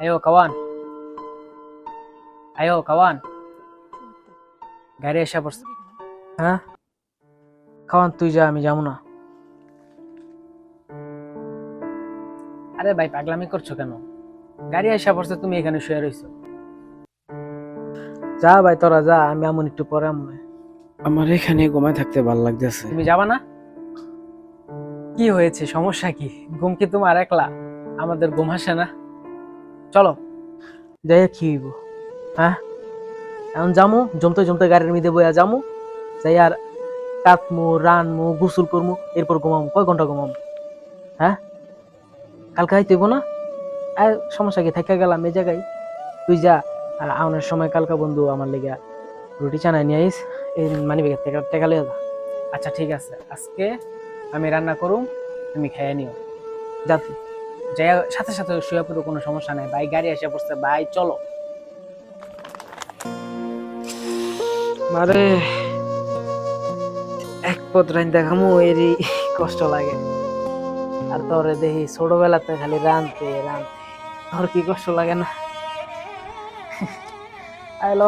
Ayo kawan. Ayo kawan. গাড়ি এসে পড়ছে হ্যাঁ খাওয়ান তুই যা আমি যাব না আরে ভাই পাগলামি করছ কেন গাড়ি এসে পড়ছে তুমি এখানে শুয়ে রইছো যা ভাই তোরা যা আমি এমন একটু পরে আমু আমার এখানে ঘুমায় থাকতে ভালো লাগতেছে তুমি যাবা না কি হয়েছে সমস্যা কি? ঘুম কি তোমার একলা? আমাদের ঘুম আসে না? চলো। যাই হইব? হ্যাঁ? এখন যামু, জমতে জমতে গাড়ির মধ্যে বইয়া যামু যাই আর কাতমু রানমু, গোসল করমু, এরপর ঘুমামু। কয় ঘণ্টা ঘুমামু? হ্যাঁ? কালকে হাইতে না? আর সমস্যা কি? থাকা গেলাম এই জায়গায়। তুই যা, আর আউনের সময় কালকা বন্ধু আমার লেগে রুটি চানায় নিয়ে আইস, এই মানি ব্যাগের থেকে টেকা লিয়ে যা। আচ্ছা ঠিক আছে। আজকে আমি রান্না করুম, তুমি খেয়ে নিও। যা তুই যাই সাথে সাথে শুয়ে পড়ো কোনো সমস্যা নাই। ভাই গাড়ি এসে পড়ছে, ভাই চলো। মারে, এক পথ রাইন দেখামু, এরই কষ্ট লাগে। আর তোরে দেখি ছোটবেলাতে খালি রানতে রানতে। তোর কি কষ্ট লাগে না? আয় লো।